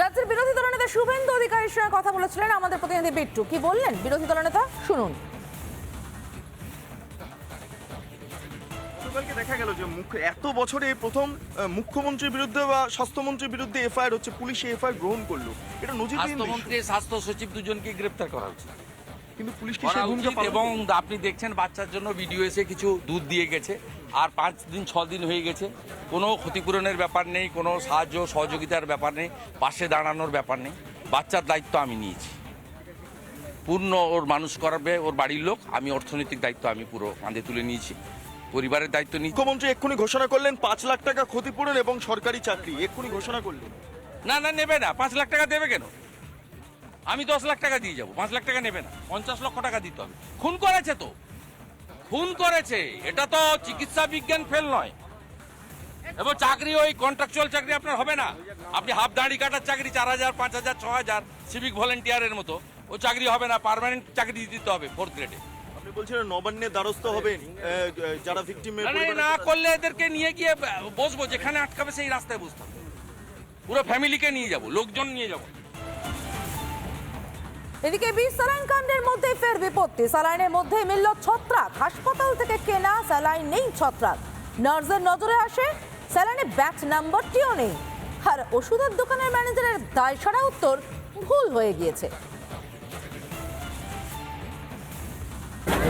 রাজ্যের বিরোধী দলনেতা শুভেন্দু অধিকারীর সঙ্গে কথা বলেছিলেন আমাদের প্রতিনিধি বিট্টু। কি বললেন বিরোধী দলনেতা শুনুন। গতকালকে দেখা গেল যে মুখ এত বছরে প্রথম মুখ্যমন্ত্রীর বিরুদ্ধে বা স্বাস্থ্যমন্ত্রীর বিরুদ্ধে এফআইআর হচ্ছে পুলিশে এফআইআর গ্রহণ করল। এটা নজির স্বাস্থ্যমন্ত্রী স্বাস্থ্য সচিব দুজনকে গ্রেপ্তার করা উচিত কিন্তু পুলিশ কি সেই ভূমিকা এবং আপনি দেখছেন বাচ্চার জন্য ভিডিও এসে কিছু দুধ দিয়ে গেছে। আর পাঁচ দিন ছ দিন হয়ে গেছে। কোনো ক্ষতিপূরণের ব্যাপার নেই কোনো সাহায্য সহযোগিতার ব্যাপার নেই পাশে দাঁড়ানোর ব্যাপার নেই। বাচ্চার দায়িত্ব আমি নিয়েছি। পূর্ণ ওর মানুষ করাবে ওর বাড়ির লোক আমি অর্থনৈতিক দায়িত্ব আমি পুরো কাঁধে তুলে নিয়েছি। পরিবারের দায়িত্ব নিয়েছি মুখ্যমন্ত্রী এক্ষুনি ঘোষণা করলেন পাঁচ লাখ টাকা ক্ষতিপূরণ এবং সরকারি চাকরি। এক্ষুনি ঘোষণা করলেন। না না নেবে না। পাঁচ লাখ টাকা দেবে কেন? আমি দশ লাখ টাকা দিয়ে যাব পাঁচ লাখ টাকা নেবে না পঞ্চাশ লক্ষ টাকা দিতে হবে। খুন করেছে তো? খুন করেছে এটা তো চিকিৎসা বিজ্ঞান ফেল নয়। এবং চাকরি ওই কন্ট্রাকচুয়াল চাকরি আপনার হবে না। আপনি হাফ দাঁড়ি কাটার চাকরি চার হাজার পাঁচ হাজার ছ হাজার সিভিক ভলেন্টিয়ারের মতো ও চাকরি হবে না পারমানেন্ট চাকরি দিতে হবে ফোর্থ গ্রেডে আপনি বলছিলেন নবান্নের দ্বারস্থ হবেন যারা ভিকটিমের না করলে এদেরকে নিয়ে গিয়ে বসবো যেখানে আটকাবে সেই রাস্তায় বসতে হবে পুরো ফ্যামিলিকে নিয়ে যাব লোকজন নিয়ে যাব। এদিকে বিষ স্যালাইন কাণ্ডের মধ্যে ফের বিপত্তি। স্যালাইনের মধ্যে মিলল ছত্রাক। হাসপাতাল থেকে কেনা স্যালাইন নেই ছত্রাক। নার্সের নজরে আসে, স্যালাইনে ব্যাচ নাম্বারটিও নেই। আর ওষুধের দোকানের ম্যানেজারের দায় দায়সারা উত্তর ভুল হয়ে গিয়েছে।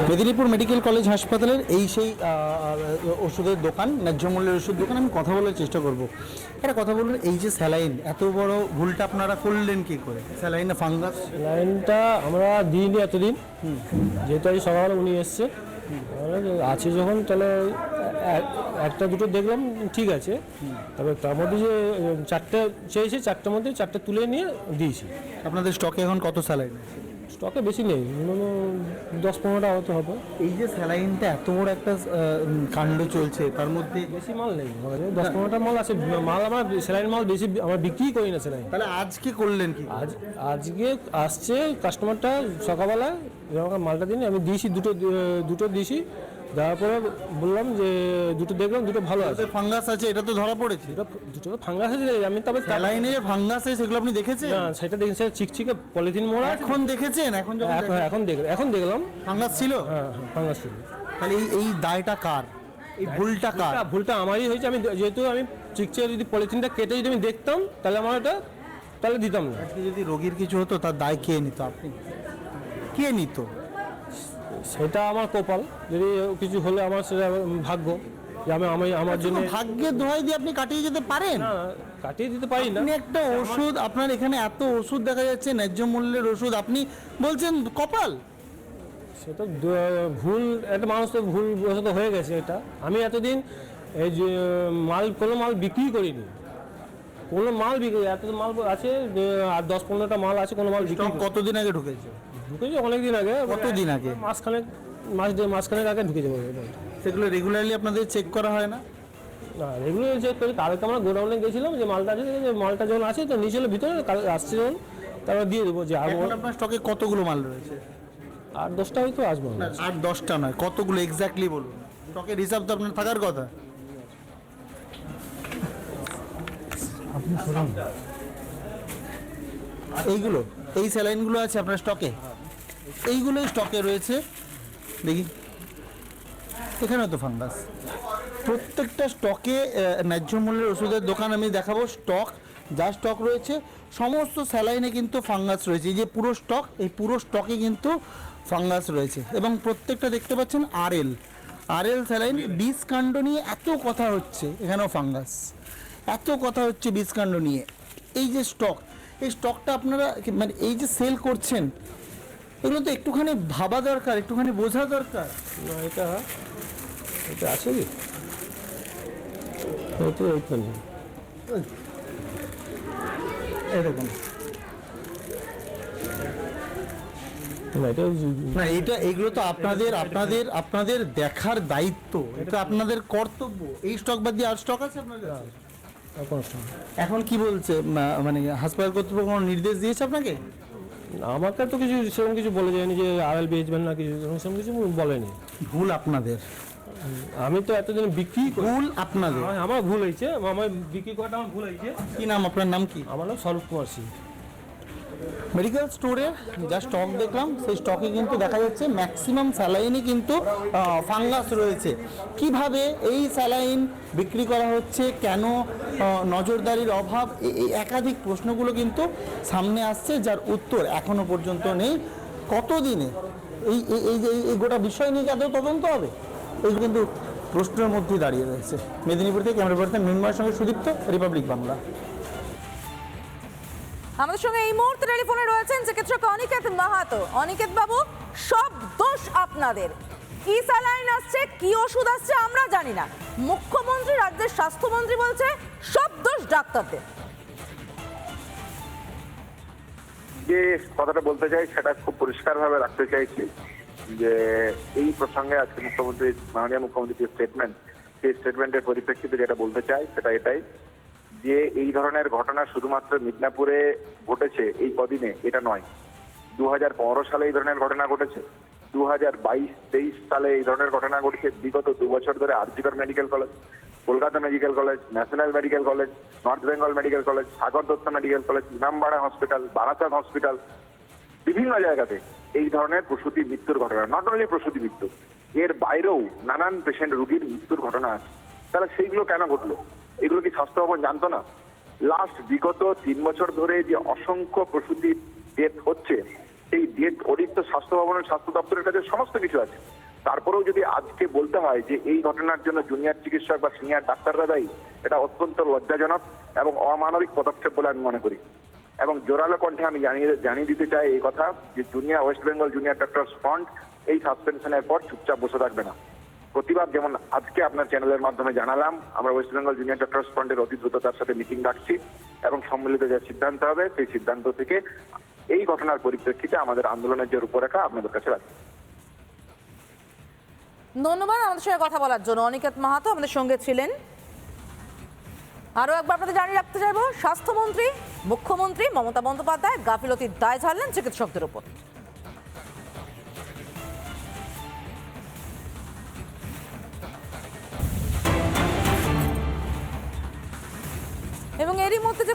মেদিনীপুর মেডিকেল কলেজ হাসপাতালের এই সেই ওষুধের দোকান ন্যায্য মূল্যের ওষুধ দোকান আমি কথা বলার চেষ্টা করব। একটা কথা বলুন এই যে স্যালাইন এত বড় ভুলটা আপনারা করলেন কি করে? স্যালাইনে ফাঙ্গাস? স্যালাইনটা আমরা দিইনি এতদিন। যেহেতু আজ সকালে উনি এসছে। আছে যখন তাহলে এক- একটা দুটো দেখলাম ঠিক আছে। তবে তার মধ্যে যে চারটে চেয়েছে চারটার মধ্যে চারটে তুলে নিয়ে দিয়েছি। আপনাদের স্টকে এখন কত স্যালাইন? স্টকে বেশি নেই মিনিমাম দশ পনেরোটা হয়তো হবে। এই যে স্যালাইনটা এত বড় একটা কাণ্ড চলছে তার মধ্যে বেশি মাল নেই দশ পনেরোটা মাল আছে মাল আমার স্যালাইন মাল বেশি আমার বিক্রি করি না স্যালাইন। তাহলে আজকে করলেন কি? আজ আজকে আসছে কাস্টমারটা সকালবেলা আমাকে মালটা দিন আমি দিয়েছি দুটো দুটো দিয়েছি। দেওয়ার পরে বললাম যে দুটো দেখলাম দুটো ভালো আছে। ফাঙ্গাস আছে এটা তো ধরা পড়েছে। দুটো দুটো ফাঙ্গাস আছে আমি তবে স্যালাইনে যে ফাঙ্গাস আছে সেগুলো আপনি দেখেছেন? না সেটা দেখি সেটা চিকচিকে পলিথিন মোড়া এখন দেখেছেন? এখন এখন এখন দেখ এখন দেখলাম। ফাঙ্গাস ছিল? হ্যাঁ হ্যাঁ, ফাঙ্গাস ছিল। তাহলে এই এই দায়টা কার? এই ভুলটা কার? ভুলটা- ভুলটা আমারই হয়েছে। আমি যেহেতু আমি চিকচে যদি পলিথিনটা কেটে যদি আমি দেখতাম তাহলে আমার এটা তাহলে দিতাম না। যদি রোগীর কিছু হতো তার দায় কে নিত আপনি? কে নিত? সেটা আমার কপাল। যদি কিছু হলে আমার সেটা ভাগ্য যে আমি আমি আমার জন্য ভাগ্যের দোহাই দিয়ে আপনি কাটিয়ে যেতে পারেন? না কাটিয়ে দিতে পারি না। আপনি একটা ওষুধ আপনার এখানে এত ওষুধ দেখা যাচ্ছে ন্যায্য মূল্যের ওষুধ। আপনি বলছেন কপাল। সেটা ভুল একটা মানুষ তো ভুল হয়ে গেছে এটা। আমি এতদিন এই যে মাল কোনো মাল বিক্রি করিনি। কোনো মাল বিক্রি এত মাল আছে আর দশ পনেরোটা মাল আছে কোনো মাল বিক্রি কতদিন আগে ঢুকেছে? ঢুকেছে অনেক দিন আগে কতদিন আগে? মাসখানেক মাস মাসখানেক আগে ঢুকে যাব সেগুলো রেগুলারলি আপনাদের চেক করা হয় না? না এগুলো চেক করি। কালকে আমরা গোডাউনে গেছিলাম যে মালটা আছে যে মালটা যখন আছে তো নিচে ভিতরে কাল আসছে যখন তারপর দিয়ে দেবো যে আপনার স্টকে কতগুলো মাল রয়েছে? আর দশটা হয়তো আসব। না আর দশটা নয় কতগুলো এক্স্যাক্টলি বলুন। স্টকের হিসাব তো আপনার থাকার কথা। এইগুলো এই স্যালাইনগুলো আছে আপনার স্টকে? এইগুলোই স্টকে রয়েছে। দেখি। এখানেও তো ফাঙ্গাস প্রত্যেকটা স্টকে ন্যায্য মূল্যের ওষুধের দোকান আমি দেখাবো। স্টক যা স্টক রয়েছে সমস্ত স্যালাইনে কিন্তু ফাঙ্গাস রয়েছে। এই যে পুরো স্টক এই পুরো স্টকে কিন্তু ফাঙ্গাস রয়েছে। এবং প্রত্যেকটা দেখতে পাচ্ছেন আরএল। আরএল স্যালাইন বীজ কাণ্ড নিয়ে এত কথা হচ্ছে এখানেও ফাঙ্গাস এত কথা হচ্ছে বীজ কাণ্ড নিয়ে। এই যে স্টক এই স্টকটা আপনারা মানে এই যে সেল করছেন এগুলো তো একটুখানি ভাবা দরকার একটুখানি বোঝা দরকার। না এটা এটা আছে কি? এটা এইটা নেই এরকম না এটা এগুলো তো আপনাদের আপনাদের আপনাদের দেখার দায়িত্ব। এটা আপনাদের কর্তব্য। এই স্টক বাদ দিয়ে আর স্টক আছে আপনাদের? এখন এখন কি বলছে? মানে হাসপাতাল কর্তৃপক্ষ কোনো নির্দেশ দিয়েছে আপনাকে? আমাকে তো কিছু সেরকম কিছু বলে যায়নি যে আর এল বেচবেন না কিছু সেরকম কিছু বলেনি। ভুল আপনাদের। আমি তো এতদিন বিক্রি ভুল আপনাদের। আমার ভুল হয়েছে আমার বিক্রি করাটা আমার ভুল হয়েছে। কি নাম আপনার নাম কি? আমার নাম স্বরূপ কুমার সিং। মেডিকেল স্টোরে যা স্টক দেখলাম। সেই স্টকে কিন্তু দেখা যাচ্ছে ম্যাক্সিমাম স্যালাইনই কিন্তু ফাঙ্গাস রয়েছে। কীভাবে এই স্যালাইন বিক্রি করা হচ্ছে? কেন নজরদারির অভাব? এই একাধিক প্রশ্নগুলো কিন্তু সামনে আসছে, যার উত্তর এখনও পর্যন্ত নেই। কতদিনে? এই, এই- এই যে এই- এই গোটা বিষয় নিয়ে আদৌ তদন্ত হবে? এই কিন্তু প্রশ্নের মধ্যেই দাঁড়িয়ে রয়েছে। মেদিনীপুর থেকে ক্যামেরা পার্সন মৃন্ময়ের সঙ্গে সুদীপ্ত রিপাবলিক বাংলা আমাদের সঙ্গে এই মুহূর্তে টেলিফোনে রয়েছেন চিকিৎসক অনিকেত মাহাতো। অনিকেত বাবু, সব দোষ আপনাদের। কি স্যালাইন আসছে, কি ওষুধ আসছে আমরা জানি না। মুখ্যমন্ত্রী, রাজ্যের স্বাস্থ্যমন্ত্রী বলছে, সব দোষ ডাক্তারদের। যে কথাটা বলতে চাই, সেটা খুব পরিষ্কারভাবে রাখতে চাইছি যে এই প্রসঙ্গে আজকে মুখ্যমন্ত্রী, মাননীয় মুখ্যমন্ত্রীর স্টেটমেন্ট সেই স্টেটমেন্টের পরিপ্রেক্ষিতে যেটা বলতে চাই, সেটা এটাই। যে এই ধরনের ঘটনা শুধুমাত্র মিদনাপুরে ঘটেছে এই কদিনে, এটা নয়। দু হাজার সালে এই ধরনের ঘটনা ঘটেছে। দু হাজার বাইশ তেইশ সালে এই ধরনের ঘটনা ঘটেছে। বিগত দু বছর ধরে RG Kar medical college, Kolkata medical college, national medical college, north Bengal medical college, Sagar Dutta medical college, Imambara hospital, Barasat hospital, বিভিন্ন জায়গাতে এই ধরনের প্রসূতি মৃত্যুর ঘটনা। নট অনলি প্রসূতি মৃত্যু, এর বাইরেও নানান পেশেন্ট রুগীর মৃত্যুর ঘটনা আছে। তাহলে সেইগুলো কেন ঘটলো? এগুলো কি স্বাস্থ্য ভবন জানতো না? লাস্ট বিগত তিন বছর ধরে যে অসংখ্য প্রসূতি ডেথ হচ্ছে, সেই ডেথ অডিট স্বাস্থ্য ভবনের স্বাস্থ্য দপ্তরের কাছে সমস্ত কিছু আছে। তারপরেও যদি আজকে বলতে হয় যে এই ঘটনার জন্য জুনিয়র চিকিৎসক বা সিনিয়র ডাক্তাররা দায়ী, এটা অত্যন্ত লজ্জাজনক এবং অমানবিক পদক্ষেপ বলে আমি মনে করি। এবং জোরালো কণ্ঠে আমি জানিয়ে জানিয়ে দিতে চাই এই কথা যে junior West Bengal Junior Doctor Front এই সাসপেনশনের পর চুপচাপ বসে থাকবে না। প্রতিবাদ যেমন আজকে আপনার চ্যানেলের মাধ্যমে জানালাম, আমরা ওয়েস্ট বেঙ্গল জুনিয়র ডক্টর ফ্রন্টের অতি দ্রুততার সাথে মিটিং ডাকছি এবং সম্মিলিত যে সিদ্ধান্ত হবে, সেই সিদ্ধান্ত থেকে এই ঘটনার পরিপ্রেক্ষিতে আমাদের আন্দোলনের যে রূপরেখা আপনাদের কাছে রাখছি ধন্যবাদ আমাদের সঙ্গে কথা বলার জন্য। অনিকেত মাহাতো আমাদের সঙ্গে ছিলেন। আরও একবার আপনাদের জানিয়ে রাখতে চাইব, স্বাস্থ্যমন্ত্রী, মুখ্যমন্ত্রী মমতা বন্দ্যোপাধ্যায় গাফিলতির দায় ঝাড়লেন চিকিৎসকদের উপর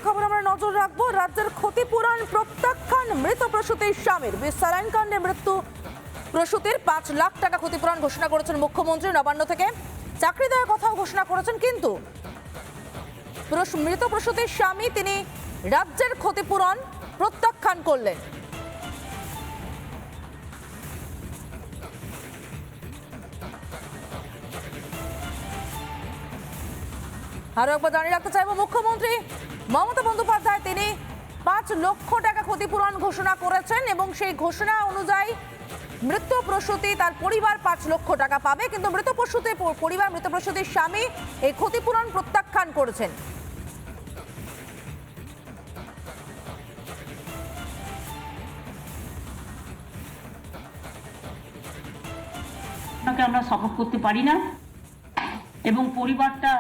খবর আমরা নজর রাখব। রাজ্যের ক্ষতিপূরণ প্রত্যাখ্যান মৃত প্রসূতির স্বামীর। স্যালাইন কাণ্ডে মৃত্যু প্রসূতির পাঁচ লাখ টাকা ক্ষতিপূরণ ঘোষণা করেছেন মুখ্যমন্ত্রী নবান্ন থেকে। চাকরি দেওয়ার কথাও ঘোষণা করেছেন কিন্তু মৃত প্রসূতির স্বামী তিনি রাজ্যের ক্ষতিপূরণ প্রত্যাখ্যান করলেন। আরও একবার জানিয়ে রাখতে চাইব মুখ্যমন্ত্রী মমতা বন্দ্যোপাধ্যায় তিনি পাঁচ লক্ষ টাকা ক্ষতিপূরণ ঘোষণা করেছেন এবং সেই ঘোষণা অনুযায়ী মৃত প্রসূতি তার পরিবার পাঁচ লক্ষ টাকা পাবে, কিন্তু মৃত প্রসূতির পরিবার, মৃত প্রসূতির স্বামী এই ক্ষতিপূরণ প্রত্যাখ্যান করেছেন। আপনাকে আমরা সাপোর্ট করতে পারি না, এবং পরিবারটা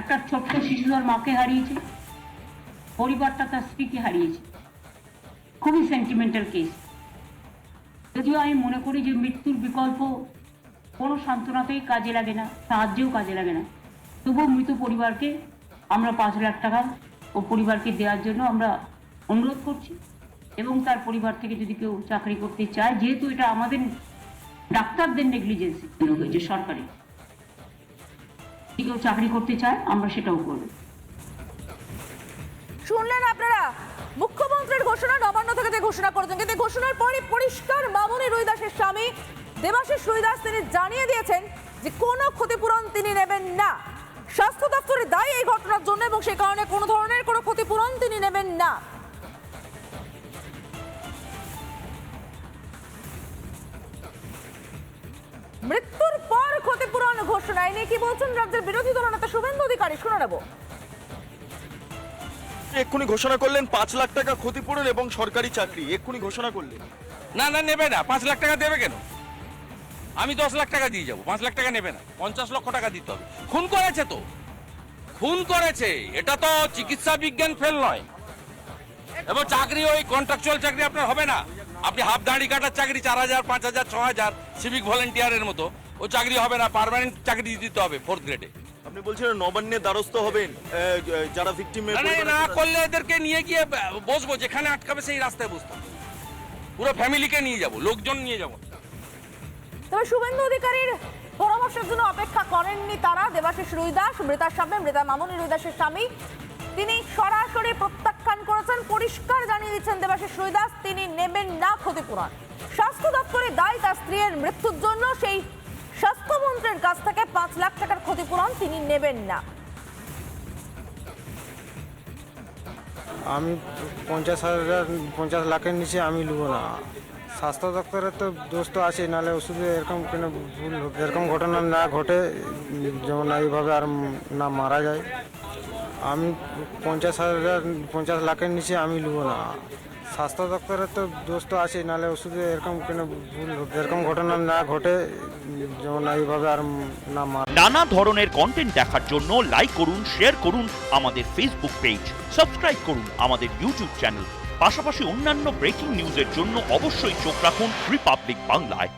একটা ছোট্ট শিশু তার মাকে হারিয়েছে। পরিবারটা তার স্ত্রীকে হারিয়েছে। খুবই সেন্টিমেন্টাল কেস যদিও আমি মনে করি যে মৃত্যুর বিকল্প কোনো সান্ত্বনাতেই কাজে লাগে না, সাহায্যেও কাজে লাগে না। তবুও মৃত পরিবারকে আমরা পাঁচ লাখ টাকা ও পরিবারকে দেওয়ার জন্য আমরা অনুরোধ করছি এবং তার পরিবার থেকে যদি কেউ চাকরি করতে চায়, যেহেতু এটা আমাদের ডাক্তারদের নেগলিজেন্সি হয়েছে সরকারি। কেউ চাকরি করতে চায়, আমরা সেটাও করব। শুনলেন আপনারা? মুখ্যমন্ত্রীর ঘোষণা, নবান্ন থেকে যে ঘোষণা করেছেন, কিন্তু ঘোষণার পরই পরিষ্কার মামুনি রুইদাসের স্বামী দেবাশিস রুইদাস, তিনি জানিয়ে দিয়েছেন যে কোনো ক্ষতিপূরণ তিনি নেবেন না। স্বাস্থ্য দপ্তরের দায়ী এই ঘটনার জন্য এবং সে কারণে কোনো ধরনের কোনো ক্ষতিপূরণ তিনি নেবেন না। মৃত্যুর পর ক্ষতিপূরণ ঘোষণা এই নিয়ে কি বলছেন রাজ্যের বিরোধী দলনেতা শুভেন্দু অধিকারী? শুনে নেব। এক্ষুনি ঘোষণা করলেন পাঁচ লাখ টাকা ক্ষতিপূরণ এবং সরকারি চাকরি। এক্ষুনি ঘোষণা করলেন। না না, নেবে না। পাঁচ লাখ টাকা দেবে কেন? আমি দশ লাখ টাকা দিয়ে যাব। পাঁচ লাখ টাকা নেবে না। পঞ্চাশ লক্ষ টাকা দিতে হবে। খুন করেছে তো? খুন করেছে। এটা তো চিকিৎসা বিজ্ঞান ফেল নয়। এবং চাকরি, ওই কন্ট্রাকচুয়াল চাকরি আপনার হবে না। আপনি হাফ দাঁড়ি কাটার চাকরি, চার হাজার, পাঁচ হাজার, ছ হাজার সিভিক ভলেন্টিয়ারের মতো। ও চাকরি হবে না। পার্মানেন্ট চাকরি দিতে হবে ফোর্থ গ্রেডে আপনি বলছেন নবান্নের দ্বারস্থ হবেন যারা ভিকটিমের না করলে এদেরকে নিয়ে গিয়ে বসবো যেখানে আটকাবে সেই রাস্তায় বসতাম পুরো ফ্যামিলিকে নিয়ে যাব লোকজন নিয়ে যাব। তবে শুভেন্দু অধিকারীর পরামর্শের জন্য অপেক্ষা করেননি তারা দেবাশিস রুইদাস মৃতার স্বামী মৃতা মামনি রুইদাসের স্বামী। তিনি সরাসরি প্রত্যাখ্যান করেছেন পরিষ্কার জানিয়ে দিচ্ছেন দেবাশিস রুইদাস তিনি নেবেন না ক্ষতিপূরণ। স্বাস্থ্য দপ্তরের দায় তার স্ত্রীর মৃত্যুর জন্য সেই স্বাস্থ্যমন্ত্রীর কাছ থেকে পাঁচ লাখ টাকার ক্ষতিপূরণ তিনি নেবেন না। আমি পঞ্চাশ হাজার, পঞ্চাশ লাখের নিচে আমি নেব না। স্বাস্থ্য দপ্তরের তো দোষ তো আছে নাহলে ওষুধে এরকম কোনো ভুল এরকম ঘটনা না ঘটে, যেমন এইভাবে আর না মারা যায়। আমি পঞ্চাশ হাজার, পঞ্চাশ লাখের নিচে আমি নেব না। স্বাস্থ্য দপ্তরের তো দোষ তো আছে নাহলে ওষুধে এরকম কোনো ভুল এরকম ঘটনা না ঘটে, যেমন এইভাবে আর না নানা ধরনের কন্টেন্ট দেখার জন্য লাইক করুন শেয়ার করুন আমাদের ফেসবুক পেজ সাবস্ক্রাইব করুন আমাদের ইউটিউব চ্যানেল পাশাপাশি অন্যান্য ব্রেকিং নিউজের জন্য অবশ্যই চোখ রাখুন রিপাবলিক বাংলায়